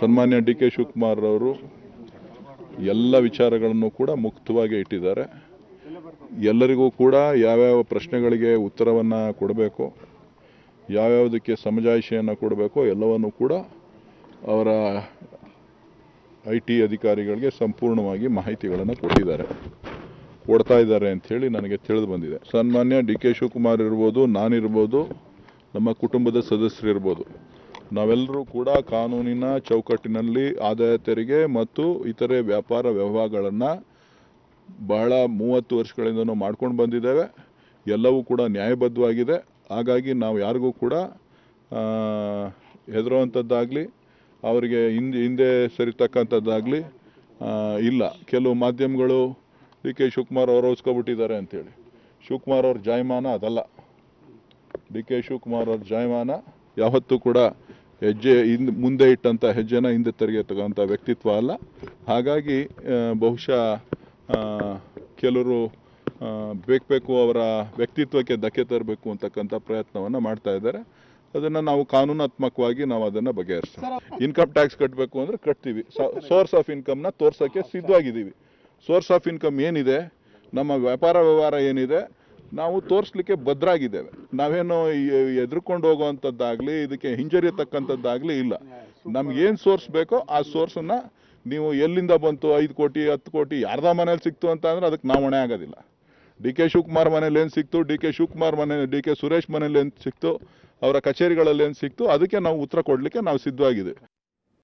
ಸನ್ಮಾನ್ಯ D K Shivakumar ಅವರು ಎಲ್ಲ ವಿಚಾರಗಳನ್ನು ಕೂಡ ಮುಕ್ತವಾಗಿ ಇಟ್ಟಿದ್ದಾರೆ. ಎಲ್ಲರಿಗೂ ಕೂಡ ಯಾವ್ಯಾವ ಪ್ರಶ್ನೆಗಳಿಗೆ ಉತ್ತರವನ್ನು ಕೊಡಬೇಕು, ಯಾವ್ಯಾವುದಕ್ಕೆ ಸಮಜಾಯಿಷಿಯನ್ನು ಕೊಡಬೇಕು ಎಲ್ಲವನ್ನು ಕೂಡ ಅವರ ಐ ಟಿ ಅಧಿಕಾರಿಗಳಿಗೆ ಸಂಪೂರ್ಣವಾಗಿ ಮಾಹಿತಿಗಳನ್ನು ಕೊಟ್ಟಿದ್ದಾರೆ. ಕೊಡ್ತಾ ಇದ್ದಾರೆ ಅಂಥೇಳಿ ನನಗೆ ತಿಳಿದು ಬಂದಿದೆ. ಸನ್ಮಾನ್ಯ ಡಿ ಕೆ ಶಿವಕುಮಾರ್ ಇರ್ಬೋದು, ನಾನಿರ್ಬೋದು, ನಮ್ಮ ಕುಟುಂಬದ ಸದಸ್ಯರಿರ್ಬೋದು. ನಾವೆಲ್ಲರೂ ಕೂಡ ಕಾನೂನಿನ ಚೌಕಟ್ಟಿನಲ್ಲಿ ಆದಾಯ ತೆರಿಗೆ ಮತ್ತು ಇತರೆ ವ್ಯಾಪಾರ ವ್ಯವಹಾರಗಳನ್ನು ಬಹಳ ಮೂವತ್ತು ವರ್ಷಗಳಿಂದ ಮಾಡ್ಕೊಂಡು ಬಂದಿದ್ದೇವೆ. ಎಲ್ಲವೂ ಕೂಡ ನ್ಯಾಯಬದ್ಧವಾಗಿದೆ. ಹಾಗಾಗಿ ನಾವು ಯಾರಿಗೂ ಕೂಡ ಹೆದರುವಂಥದ್ದಾಗಲಿ ಅವರಿಗೆ ಹಿಂದೆ ಹಿಂದೆ ಸರಿತಕ್ಕಂಥದ್ದಾಗಲಿ ಇಲ್ಲ. ಕೆಲವು ಮಾಧ್ಯಮಗಳು ಡಿ ಕೆ ಶಿವಕುಮಾರ್ ಅವರು ಹೊಸ್ಕೊಬಿಟ್ಟಿದ್ದಾರೆ ಅಂತೇಳಿ. ಶಿವಕುಮಾರ್ ಅವ್ರ ಜಾಯಮಾನ ಅದಲ್ಲ. ಡಿ ಕೆ ಶಿವಕುಮಾರ್ ಅವ್ರ ಜಾಯಮಾನ ಯಾವತ್ತೂ ಕೂಡ ಹೆಜ್ಜೆ ಹಿಂದೆ ಮುಂದೆ ಇಟ್ಟಂಥ ಹೆಜ್ಜೆನ ಹಿಂದೆ ತೆರಿಗೆ ತೆಗೆಯತಕ್ಕಂಥ ವ್ಯಕ್ತಿತ್ವ ಅಲ್ಲ. ಹಾಗಾಗಿ ಬಹುಶಃ ಕೆಲವರು ಬೇಕು ಬೇಕು ಅವರ ವ್ಯಕ್ತಿತ್ವಕ್ಕೆ ಧಕ್ಕೆ ತರಬೇಕು ಅಂತಕ್ಕಂಥ ಪ್ರಯತ್ನವನ್ನು ಮಾಡ್ತಾ ಇದ್ದಾರೆ. ಅದನ್ನು ನಾವು ಕಾನೂನಾತ್ಮಕವಾಗಿ ನಾವು ಅದನ್ನು ಬಗೆಹರಿಸ್ತೀವಿ ಇನ್ಕಮ್ ಟ್ಯಾಕ್ಸ್ ಕಟ್ಟಬೇಕು ಅಂದರೆ ಕಟ್ತೀವಿ. ಸೋರ್ಸ್ ಆಫ್ ಇನ್ಕಮ್ನ ತೋರ್ಸೋಕ್ಕೆ ಸಿದ್ಧವಾಗಿದ್ದೀವಿ. ಸೋರ್ಸ್ ಆಫ್ ಇನ್ಕಮ್ ಏನಿದೆ? ನಮ್ಮ ವ್ಯಾಪಾರ ವ್ಯವಹಾರ ಏನಿದೆ? ನಾವು ತೋರಿಸ್ಲಿಕ್ಕೆ ಭದ್ರಾಗಿದ್ದೇವೆ. ನಾವೇನು ಎದುರುಕೊಂಡು ಹೋಗುವಂಥದ್ದಾಗಲಿ, ಇದಕ್ಕೆ ಹಿಂಜರಿಯತಕ್ಕಂಥದ್ದಾಗಲಿ ಇಲ್ಲ. ನಮ್ಗೇನು ಸೋರ್ಸ್ ಬೇಕೋ ಆ ಸೋರ್ಸನ್ನು ನೀವು ಎಲ್ಲಿಂದ ಬಂತು, ಐದು ಕೋಟಿ, ಹತ್ತು ಕೋಟಿ, ಯಾರ್ದ ಮನೇಲಿ ಸಿಕ್ತು ಅಂತ ಅಂದ್ರೆ ಅದಕ್ಕೆ ನಾವು ಹೊಣೆ ಆಗೋದಿಲ್ಲ. ಡಿ ಕೆ ಶಿವಕುಮಾರ್ ಮನೇಲಿ ಏನು ಸಿಕ್ತು, ಡಿ ಕೆ ಶಿವಕುಮಾರ್ ಮನೆ ಡಿ ಕೆ ಸುರೇಶ್ ಮನೇಲಿ ಏನು ಸಿಕ್ತು, ಅವರ ಕಚೇರಿಗಳಲ್ಲಿ ಏನು ಸಿಕ್ತು, ಅದಕ್ಕೆ ನಾವು ಉತ್ತರ ಕೊಡಲಿಕ್ಕೆ ನಾವು ಸಿದ್ಧವಾಗಿದ್ದೀವಿ.